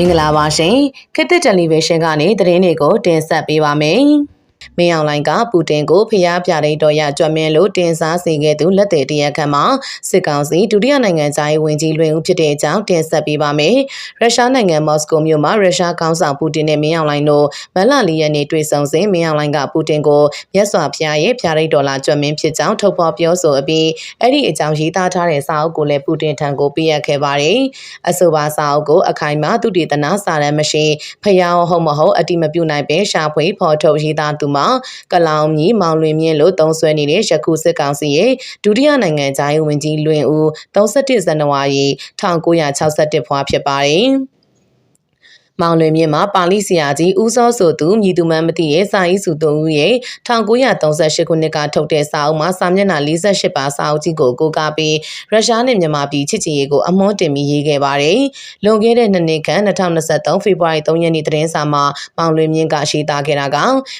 မင်္ဂလာပါရှင်ခေတ်သစ်တယ်လီဗီရှင်းကနေသတင်းတွေကိုတင်ဆက်ပေးပါမယ် မင်းအောင်လိုင်ကပူတင်ကိုဖျားပြတဲ့တော်ရကြွမင်းလို့တင်စားစေခဲ့သူလက်သေးတရက်ခန့်မှာစစ်ကောင်စီဒုတိယနိုင်ငံသားရေးဝန်ကြီးလွင်ဦးဖြစ်တဲ့အကြောင်းတင်ဆက်ပေးပါမယ်။ရုရှားနိုင်ငံမော်စကိုမြို့မှာရုရှားခေါင်းဆောင်ပူတင်နဲ့မင်းအောင်လိုင်တို့မလလီရက်နေ့တွေ့ဆုံစဉ်မင်းအောင်လိုင်ကပူတင်ကိုမြတ်စွာဘုရားရဲ့ဖျားရိတ်ဒေါ်လာကြွမင်းဖြစ်ကြောင်းထုတ်ဖော်ပြောဆိုအပြီးအဲ့ဒီအကြောင်းရေးသားထားတဲ့စာအုပ်ကိုလည်းပူတင်ထံကိုပေးအပ်ခဲ့ပါတယ်။အဆိုပါစာအုပ်ကိုအခိုင်အမာသူတည်တနာစာရန်မရှိဖျားဟုတ်မဟုတ်အတိမပြုတ်နိုင်ပဲရှာဖွေဖော်ထုတ်ရေးသားသူမှာကလောင်မြီမောင်လွင်မြင့်လို့သုံးဆွဲနေတဲ့ရခုစစ်ကောင်စီရဲ့ဒုတိယနိုင်ငံသားရေးဝန်ကြီးလွင်ဦး31ဇန်နဝါရီ1961ဖွာဖြစ်ပါတယ်။ မောင်လွင်မြင့်မှာပါဠိဆရာကြီးဦးစောဆိုသူမြည်သူမှန်းမသိရဲ့စာရေးစုသူဦးရဲ့1938ခုနှစ်ကထုတ်တဲ့စာအုပ်မှာစာမျက်နှာ48ပါစာအုပ်ကြီးကိုကိုးကားပြီးရုရှားနဲ့မြန်မာပြည်ချစ်ချစ်ရေးကိုအမွှန်းတင်ပြီးရေးခဲ့ပါတယ်။လွန်ခဲ့တဲ့နှစ်နှစ်ခန့်2023ဖေဖော်ဝါရီ3ရက်နေ့သတင်းစာမှာမောင်လွင်မြင့်ကရှင်းသားခဲ့တာက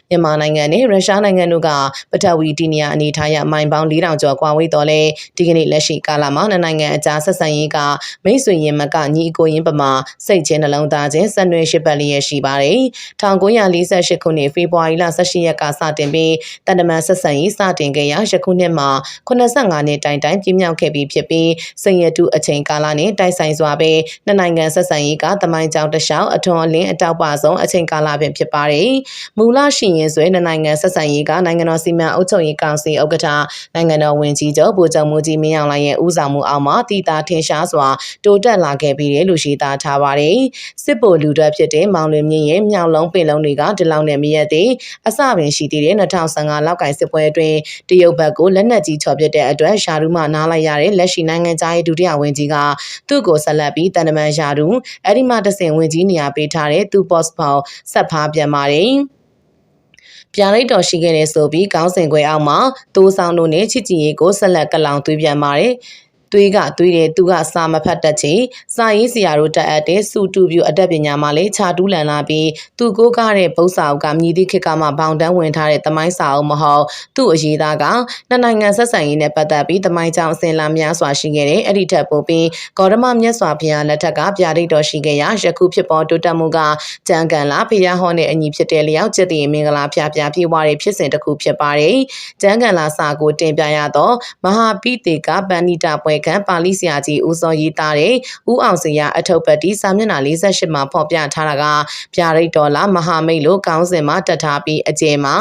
မြန်မာနိုင်ငံနဲ့ရုရှားနိုင်ငံတို့ကပထဝီတီနီယာအနေထားရမိုင်ပေါင်း4000ကျော်ကွာဝေးတော်လဲဒီကနေ့လက်ရှိကာလမှာနှစ်နိုင်ငံအကြားဆက်ဆံရေးကမိတ်ဆွေရင်မကညီအကိုရင်းပမာစိတ်ချင်းနှလုံးသားချင်းဆက်နွယ်ရှိပတ်လျက်ရှိပါတယ်။1948ခုနှစ်ဖေဖော်ဝါရီလ18ရက်ကစတင်ပြီးတန်တမန်ဆက်ဆံရေးစတင်ခဲ့ရာယခုနှစ်မှာ85နှစ်တိုင်တိုင်ပြည့်မြောက်ခဲ့ပြီးဖြစ်ပြီးစိန်ရတုအချိန်ကာလနဲ့တိုက်ဆိုင်စွာပဲနှစ်နိုင်ငံဆက်ဆံရေးကတမိုင်းကြောင်တခြားအထွန်အလင်းအတောက်ပဆုံးအချိန်ကာလပင်ဖြစ်ပါတယ်။မူလရှိရင်ဆွဲနှစ်နိုင်ငံဆက်ဆံရေးကနိုင်ငံတော်စီမံအုပ်ချုပ်ရေးကောင်စီဥက္ကဋ္ဌနိုင်ငံတော်ဝန်ကြီးချုပ်ဗိုလ်ချုပ်မှုကြီးမင်းအောင်လှိုင်ရဲ့ဦးဆောင်မှုအောက်မှာတည်တာထင်ရှားစွာတိုးတက်လာခဲ့ပြီးတယ်လို့ရှိသားထားပါတယ်။စစ်ဗိုလ်လူတပ်ဖြစ်တဲ့မောင်လွင်မြင့်ရဲ့မြောက်လုံးပင်လုံးတွေကဒီလောက်နဲ့မရက်သေးအစပင်ရှိသေးတဲ့2015လောက်ကင်စစ်ပွဲအတွင်းတရုတ်ဘက်ကိုလက်နက်ကြီးချော်ပစ်တဲ့အတွက်ရှာရူမှနားလိုက်ရတဲ့လက်ရှိနိုင်ငံသားရဲ့ဒုတိယဝန်ကြီးကသူ့ကိုဆက်လက်ပြီးတန်တမန်ရှာရူအဲ့ဒီမှတဆင်ဝန်ကြီးနေရာပေးထားတဲ့သူ့ post ပေါင်းဆက်ဖားပြန်ပါတယ်ပြလိုက်တော်ရှိခဲ့တဲ့ဆိုပြီးခေါင်းစဉ်ခွဲအောက်မှာတိုးဆောင်တို့နဲ့ချစ်ကြည်ရေးကိုဆက်လက်ကလောင်သွေးပြန်ပါတယ်။ သွေးကသွေးတယ်သူကစာမဖတ်တတ်ချေစာရေးဆရာတို့တက်အပ်တဲ့စုတူပြူအတက်ပညာမှာလည်းခြာတူးလန်လာပြီးသူကိုကားတဲ့ပု္ပ္ပစာအုပ်ကမြည်သည့်ခေတ်ကမှဘောင်တန်းဝင်ထားတဲ့သမိုင်းစာအုပ်မဟုတ်သူ့အရေးသားကနှစ်နိုင်ငံဆက်ဆံရေးနဲ့ပတ်သက်ပြီးသမိုင်းကြောင်အစဉ်လာများစွာရှိခဲ့တဲ့အဲ့ဒီထက်ပိုပြီးဂေါရမမြတ်စွာဘုရားလက်ထက်ကဗျာဒိတ်တော်ရှိခဲ့ရာယခုဖြစ်ပေါ်တိုးတက်မှုကကြံကန်လာဘုရားဟောတဲ့အညီဖြစ်တဲ့လျောက်ကျက်တည်မင်္ဂလာဖျားဖျားပြေဝါတဲ့ဖြစ်စဉ်တစ်ခုဖြစ်ပါတယ်ကြံကန်လာစာကိုတင်ပြရတော့မဟာပိတေကပန္နိတာပွဲခံပါဠိဆရာကြီးဦးစောရေးသားတဲ့ဦးအောင်စရာအထုပ်ပတ်တီစာမျက်နှာ48မှာဖော်ပြထားတာကဗျာဒိတ်ဒေါ်လာမဟာမိတ်လို့ကောင်းစင်မှာတက်ထားပြီးအကျယ်မှာ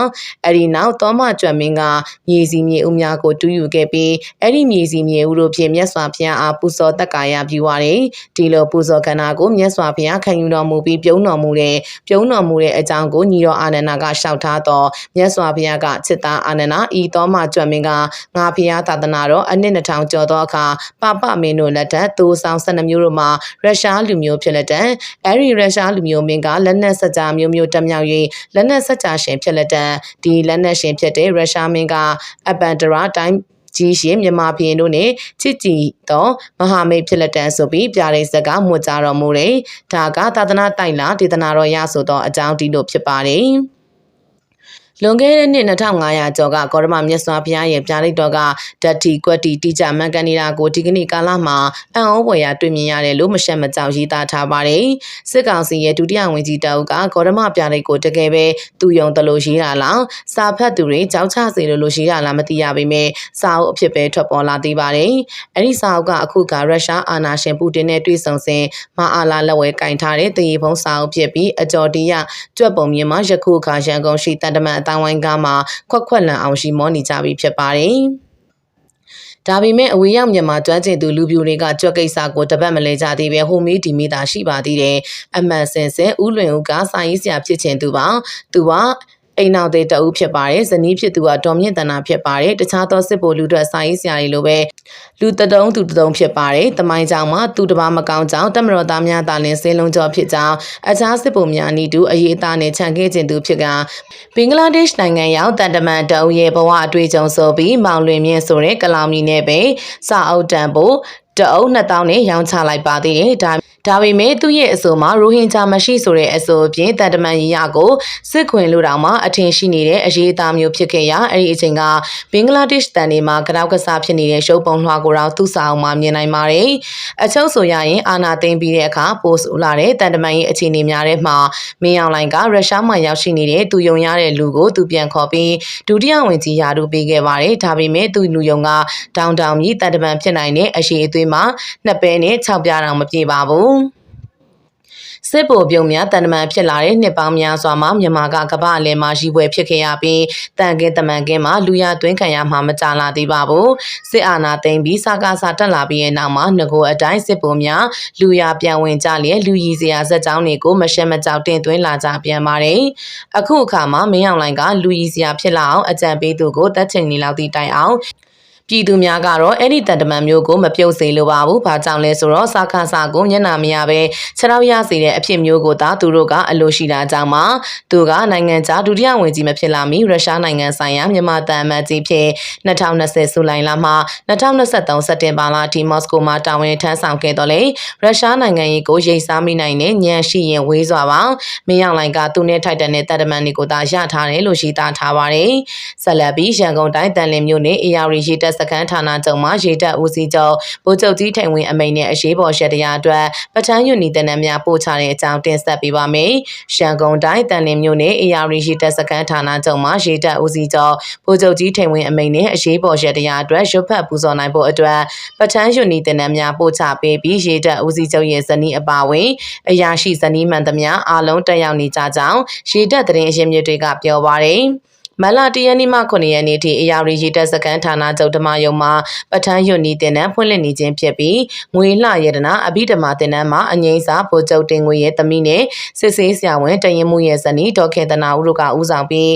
အဲ့ဒီနောက်သောမကျွတ်မင်းကမြေစီမြေဦးများကိုတူးယူခဲ့ပြီးအဲ့ဒီမြေစီမြေဦးတို့ဖြင့်မြတ်စွာဘုရားအားပူဇော်တက်ကာယပြုရတယ်ဒီလိုပူဇော်ကဏ္ဍကိုမြတ်စွာဘုရားခံယူတော်မူပြီးပြုံးတော်မူတဲ့ပြုံးတော်မူတဲ့အကြောင်းကိုညီတော်အာနန္ဒာကရှောက်ထားတော့မြတ်စွာဘုရားကจิตသားအာနန္ဒာဤသောမကျွတ်မင်းကငါဘုရားသာသနာတော်အနှစ်2000ကျော်သောအခါပပမင်းတို့လက်ထက်သိုးဆောင်12မျိုးတို့မှာရုရှားလူမျိုးဖြစ်လက်တဲ့အဲဒီရုရှားလူမျိုးမင်းကလက်နက်စကြမျိုးမျိုးတက်မြောက်၍လက်နက်စကြရှင်ဖြစ်လက်တဲ့ဒီလက်နက်ရှင်ဖြစ်တဲ့ရုရှားမင်းကအပန်ဒရာတိုင်းကြီးရှင်မြန်မာပြည်တို့နဲ့ချစ်ကြည်သောမဟာမိတ်ဖြစ်လက်တန်ဆိုပြီးပြရိစကမွတ်ကြတော်မူတယ်။ဒါကသာသနာတိုက်လာဒေသနာတော်ရဆိုသောအကြောင်းဒီလိုဖြစ်ပါတယ်။ လွန်ခဲ့တဲ့နှစ်2500ကျော်ကကောရမမြတ်စွာဘုရားရဲ့ပြာလိတ်တော်ကဓာတိကွက်တီတိကျမှန်ကန်နေတာကိုဒီကနေ့ကာလမှာအံ့ဩဖွယ်ရာတွေ့မြင်ရတယ်လို့မရှက်မကြောက်ရေးသားထားပါတယ်။စစ်ကောင်စီရဲ့ဒုတိယဝန်ကြီးတောက်ကကောရမပြာလိတ်ကိုတကယ်ပဲသူယုံတလို့ရေးတာလားစာဖတ်သူတွေကြောက်ချစေလို့လို့ရေးတာလားမသိရပေမဲ့စာအုပ်အဖြစ်ပဲထွက်ပေါ်လာသေးပါတယ်။အဲဒီစာအုပ်ကအခုကရုရှားအာဏာရှင်ပူတင်နဲ့တွေ့ဆုံစဉ်မအာလာလက်ဝဲကင်ထားတဲ့တရေဖုံးစာအုပ်ဖြစ်ပြီးအကြော်တရားကြွက်ပုံမြင်မှာယခုအခါရန်ကုန်ရှိတန်တမန်တိုင်းဝိုင်းကားမှာခွက်ခွက်လန်အောင်ရှိမောနေကြပြီဖြစ်ပါတယ်။ဒါပေမဲ့အဝေးရောက်မြန်မာကျွမ်းကျင်သူလူပြိုတွေကကြွက်ကိစ္စကိုတပတ်မလဲကြသေးပဲဟိုမီဒီမီတာရှိပါသေးတယ်။အမှန်စင်စင်ဥလွင်ဦးကစာရေးဆရာဖြစ်ခြင်းသူပါ။သူက အိမ်နောက်သေးတအုပ်ဖြစ်ပါတယ်ဇနီးဖြစ်သူကဒေါ်မြင့်တနာဖြစ်ပါတယ်တခြားသောစစ်ဗိုလ်လူတွေစာရေးဆရာတွေလိုပဲလူတတုံးသူတတုံးဖြစ်ပါတယ်တမိုင်းကြောင်မှာသူတပါမကောင်းကြောင်တမတော်သားများတာလင်းစင်းလုံးကျော်ဖြစ်ကြောင်းအခြားစစ်ဗိုလ်များအနီးတူအရေးအသားနဲ့ခြံခဲ့ခြင်းသူဖြစ်ကဘင်္ဂလားဒေ့ရှ်နိုင်ငံရောက်တန်တမန်တအုပ်ရဲ့ဘဝအတွေ့အကြုံဆိုပြီးမောင်လွင်မြင့်ဆိုတဲ့ကလောင်မီနဲ့ပဲစာအုပ်တန်ဖို့တအုပ်2000နဲ့ရောင်းချလိုက်ပါသေးတယ်ဒါဒါပေမဲ့သူ့ရဲ့အဆိုမှာရိုဟင်ဂျာမရှိဆိုတဲ့အဆိုအပြင်တန်တမန်ရေးရကိုစစ်ခွင်လူတောင်မှအထင်ရှိနေတဲ့အရေးအသားမျိုးဖြစ်ခဲ့ရာအဲ့ဒီအချိန်ကဘင်္ဂလားဒေ့ရှ်တန်တွေမှာကြောက်ကစားဖြစ်နေတဲ့ရုပ်ပုံလွှာကိုတော့သူ့စာအုပ်မှာမြင်နိုင်ပါတယ်။အချုပ်ဆိုရရင်အာနာသိမ့်ပြီးတဲ့အခါပို့ဆိုလာတဲ့တန်တမန်ရေးအခြေအနေများထဲမှာမင်းအောင်လိုင်ကရုရှားမှာရောက်ရှိနေတဲ့သူယုံရတဲ့လူကိုသူပြန်ခေါ်ပြီးဒုတိယဝင်ကြီးယာတို့ပေးခဲ့ပါတယ်။ဒါပေမဲ့သူလူယုံကတောင်တောင်ကြီးတန်တမန်ဖြစ်နိုင်တဲ့အရှိအသွေးမှာနှစ်ပဲနဲ့6ပြားတောင်မပြေပါဘူး။စစ်ဗိုလ်ပြုံများတန်တမန်ဖြစ်လာတဲ့နှစ်ပေါင်းများစွာမှာမြန်မာကကမ္ဘာအလယ်မှာရီပွဲဖြစ်ခဲ့ရပြီးတန်ကင်းတမန်ကင်းမှာလူရသွင်းခံရမှာမကြလာသေးပါဘူးစစ်အာဏာသိမ်းပြီးစကားစားတက်လာပြီးတဲ့နောက်မှာငကိုအတိုင်းစစ်ဗိုလ်များလူရပြန်ဝင်ကြလျက်လူရည်စရာဇက်ကြောင်းတွေကိုမရှက်မကြောက်တင်သွင်းလာကြပြန်ပါတယ်အခုအခါမှာမင်းအောင်လိုင်ကလူရည်စရာဖြစ်လာအောင်အကြံပေးသူကိုတက်ချိန်နေလောက်သည့်တိုင်အောင် ပြည်သူများကတော့အဲ့ဒီတန်တမန်မျိုးကိုမပြုတ်စေလိုပါဘူး။ဘာကြောင့်လဲဆိုတော့စာခါစာကိုညနာမရပဲခြေထောက်ရစေတဲ့အဖြစ်မျိုးကိုသာသူတို့ကအလိုရှိတာကြောင့်မှသူကနိုင်ငံခြားဒုတိယဝင်ကြီးမဖြစ်လာမီရုရှားနိုင်ငံဆိုင်ရာမြန်မာတန်အမတ်ကြီးဖြစ်2020ဇူလိုင်လမှ2023စက်တင်ဘာလအထိမော်စကိုမှာတာဝန်ထမ်းဆောင်ခဲ့တော့လေရုရှားနိုင်ငံရေးကိုရိတ်စားမိနိုင်တဲ့ညံရှိရင်ဝေးစွာပါမင်းအောင်လိုင်ကသူနဲ့ထိုက်တန်တဲ့တန်တမန်တွေကိုသာရထားတယ်လို့ရှိသားထားပါတယ်။ဆက်လက်ပြီးရန်ကုန်တိုင်းတန်လင်းမြို့နယ်အေယာရီရှိတက်စခန်းဌာနချုပ်မှရေတပ်ဦးစီးချုပ်ဗိုလ်ချုပ်ကြီးထိန်ဝင်းအမိန်နဲ့အရေးပေါ်ရှက်တရားအတွက်ပဋ္ဌာန်းယူနီတနန်းများပို့ချတဲ့အကြောင်းတင်ဆက်ပေးပါမယ်။ရှမ်းကုန်းတိုင်းတန်လင်းမြို့နယ်အေယာရီရေတပ်စခန်းဌာနချုပ်မှရေတပ်ဦးစီးချုပ်ဗိုလ်ချုပ်ကြီးထိန်ဝင်းအမိန်နဲ့အရေးပေါ်ရှက်တရားအတွက်ရွတ်ဖတ်ပူဇော်နိုင်ဖို့အတွက်ပဋ္ဌာန်းယူနီတနန်းများပို့ချပေးပြီးရေတပ်ဦးစီးချုပ်ရဲ့ဇနီးအပါဝင်အရာရှိဇနီးမှန်သမျှအားလုံးတက်ရောက်နေကြကြောင်းရေတပ်သတင်းအရင်းမြစ်တွေကပြောပါရယ်။ မလတရနေ့မှ9ရက်နေ့ထိအရာရီရီတက်စကန်ဌာနချုပ်ဓမ္မယုံမှာပဋ္ဌာန်းယွန်နီတင်နန်းဖွင့်လှစ်နေခြင်းဖြစ်ပြီးငွေလှရတနာအဘိဓမ္မာတင်နန်းမှာအငိမ့်စာဗိုလ်ချုပ်တင်ငွေရဲ့တမိနဲ့စစ်ဆေးဆရာဝန်တရင်မှုရဲ့ဇနီးဒေါက်ခေတနာဦးတို့ကဦးဆောင်ပြီး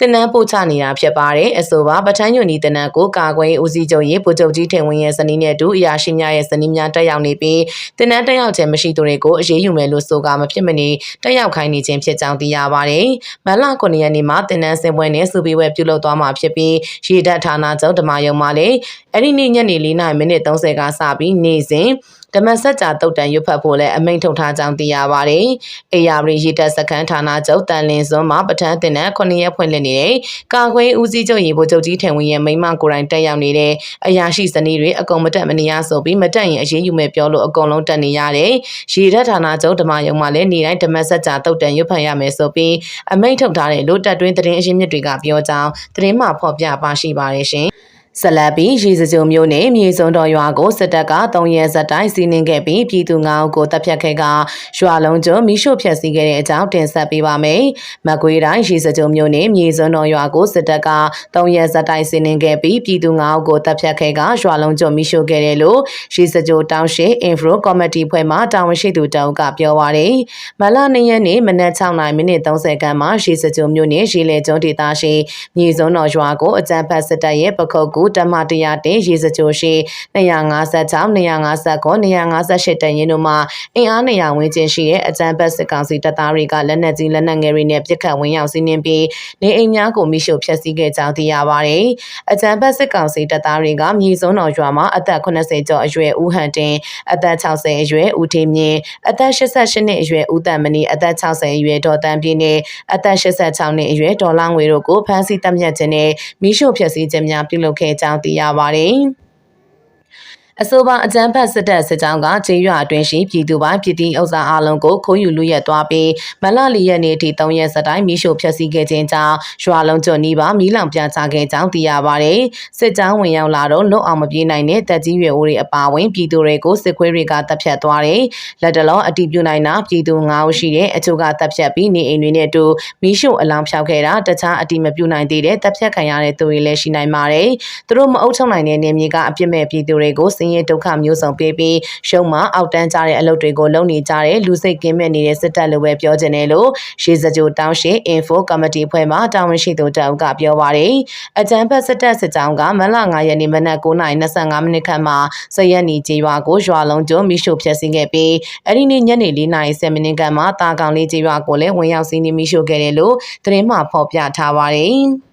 တင်နန်းပို့ချနေတာဖြစ်ပါတယ်အဆိုပါပဋ္ဌာန်းညွန်ဤတင်နန်းကိုကာကွယ်ဦးစီးချုပ်ရေးဗိုလ်ချုပ်ကြီးထိန်ဝင်းရဲ့ဇနီးနဲ့အတူအရာရှိများရဲ့ဇနီးများတက်ရောက်နေပြီးတင်နန်းတက်ရောက်ခြင်းမရှိသူတွေကိုအရေးယူမယ်လို့ဆိုကမဖြစ်မနေတက်ရောက်ခိုင်းနေခြင်းဖြစ်ကြောင်းသိရပါတယ်မလ9ရက်နေ့မှာတင်နန်းစင်ပွဲနဲ့စူပီဝဲပြုလုပ်သွားမှာဖြစ်ပြီးရေတပ်ဌာနချုပ်ဓမ္မယုံမှာလည်းအဲ့ဒီနေ့ညနေ4:30မိနစ်30ကစပြီးနေ့စဉ် ဓမ္မစကြာတုတ်တန်ရွတ်ဖတ်ဖို့လည်းအမိန့်ထုတ်ထားကြောင်းသိရပါတယ်။အေယာရီရေတပ်စခန်းဌာနချုပ်တန်လင်းစွန်းမှာပထမတင်တဲ့9ရက်ဖွင့်လှစ်နေတဲ့ကာကွယ်ဦးစီးချုပ်ရေဗိုလ်ချုပ်ကြီးထံဝင်ရဲ့မိမကိုယ်တိုင်တက်ရောက်နေတဲ့အရာရှိဇနီးတွေအကုန်မတက်မနေရဆိုပြီးမတက်ရင်အရေးယူမယ်ပြောလို့အကုန်လုံးတက်နေရတယ်။ရေတပ်ဌာနချုပ်ဓမ္မယုံမှာလည်းနေတိုင်းဓမ္မစကြာတုတ်တန်ရွတ်ဖတ်ရမယ်ဆိုပြီးအမိန့်ထုတ်ထားတယ်လို့တပ်တွင်းသတင်းအရင်းမြစ်တွေကပြောကြောင်းသတင်းမှဖော်ပြပါရှိပါတယ်ရှင်။ ဆလပ်ပြီးရေစကြုံမျိုးနဲ့မြေစုံတော်ရွာကိုစစ်တပ်က၃ရက်ဇက်တိုင်းစီးနင်းခဲ့ပြီးပြည်သူ၅ဦးကိုတပ်ဖြတ်ခဲ့ကရွာလုံးကျွန်းမိရှို့ဖျက်ဆီးခဲ့တဲ့အကြောင်းတင်ဆက်ပေးပါမယ်။မကွေးတိုင်းရေစကြုံမျိုးနဲ့မြေစုံတော်ရွာကိုစစ်တပ်က၃ရက်ဇက်တိုင်းစီးနင်းခဲ့ပြီးပြည်သူ၅ဦးကိုတပ်ဖြတ်ခဲ့ကရွာလုံးကျွန်းမိရှို့ခဲ့တယ်လို့ရေစကြုံတောင်ရှိ Info Committee ဖွဲ့မှတာဝန်ရှိသူတောင်ကပြောပါရယ်။မလ၂ရက်နေ့မနက်6:30မိနစ်30ခန်းမှာရေစကြုံမျိုးနဲ့ရေလေကျွန်းဒေသရှိမြေစုံတော်ရွာကိုအကြမ်းဖက်စစ်တပ်ရဲ့ပခုတ်ကူတမ100တင်ရေစကြိုရှိ256 259 258တန်ရင်တို့မှာအင်အား200ဝန်းကျင်ရှိတဲ့အကြမ်းဖက်စစ်ကောင်စီတပ်သားတွေကလက်နက်ကြီးလက်နက်ငယ်တွေနဲ့ပစ်ခတ်ဝင်ရောက်စီးနင်းပြီးနေအိမ်များကိုမိရှို့ဖျက်ဆီးခဲ့ကြောင်းသိရပါတယ်။အကြမ်းဖက်စစ်ကောင်စီတပ်သားတွေကမြေစုံတော်ရွာမှာအသက်80ကျော်အရွယ်ဦးဟန်တင်အသက်60အရွယ်ဦးထေမြင့်အသက်88နှစ်အရွယ်ဦးတန်မဏီအသက်60အရွယ်ဒေါ်တန်းပြင်းနဲ့အသက်86နှစ်အရွယ်ဒေါ်လာငွေတို့ကိုဖမ်းဆီးတပ်ဖြတ်ခြင်းနဲ့မိရှို့ဖျက်ဆီးခြင်းများပြုလုပ်ခဲ့ကြောင်းသိရပါတယ်။ အဆိုပါအကြမ်းဖက်စစ်တပ်စစ်ကြောင်းကကျေးရွာအတွင်းရှိပြည်သူပိုင်းပြည်တီဥစ္စာအလုံးကိုခိုးယူလူရက်သွားပြီးမလလီရက်နေ့ထိ3ရက်စတိုင်းမိရှို့ဖျက်ဆီးခဲ့ခြင်းကြောင့်ရွာလုံးကျွနီးပါမီးလောင်ပြချခဲ့ကြောင်းသိရပါတယ်။စစ်ကြောင်းဝင်ရောက်လာတော့လွတ်အောင်မပြေးနိုင်တဲ့တပ်ကြီးရွယ်အိုတွေအပါအဝင်ပြည်သူတွေကိုစစ်ခွေးတွေကတပ်ဖြတ်သွားတယ်။လက်တလုံးအတီးပြုနိုင်တာပြည်သူ9ဦးရှိတဲ့အချို့ကတပ်ဖြတ်ပြီးနေအိမ်တွေနဲ့အတူမီးရှို့အလောင်းဖျောက်ခဲ့တာတခြားအတီးမပြုနိုင်သေးတဲ့တပ်ဖြတ်ခံရတဲ့သူတွေလည်းရှိနိုင်ပါတယ်။သူတို့မအုပ်ချုပ်နိုင်တဲ့နေမြေကအပြစ်မဲ့ပြည်သူတွေကိုစင်းရဲဒုက္ခမျိုးစုံပေးပြီးရှုံးမအောက်တန်းကြတဲ့အလုပ်တွေကိုလုပ်နေကြတဲ့လူစိတ်ကင်းမဲ့နေတဲ့စစ်တပ်လိုပဲပြောချင်တယ်လို့ရှေးစကြိုတောင်းရှိ Info Committee ဖွဲ့မှတာဝန်ရှိသူတအုပ်ကပြောပါတယ်။အကြံဖက်စစ်တပ်စစ်ကြောင်းကမလ9ရက်နေ့မနက်9:25မိနစ်ခန့်မှာစရက်နီကျေးရွာကိုရွာလုံးကျွန်းမိရှို့ဖျက်ဆီးခဲ့ပြီးအဲ့ဒီနေ့ညနေ4:10မိနစ်ခန့်မှာတာကောင်လေးကျေးရွာကိုလည်းဝင်ရောက်စီးနင်းမိရှို့ခဲ့တယ်လို့သတင်းမှဖော်ပြထားပါတယ်။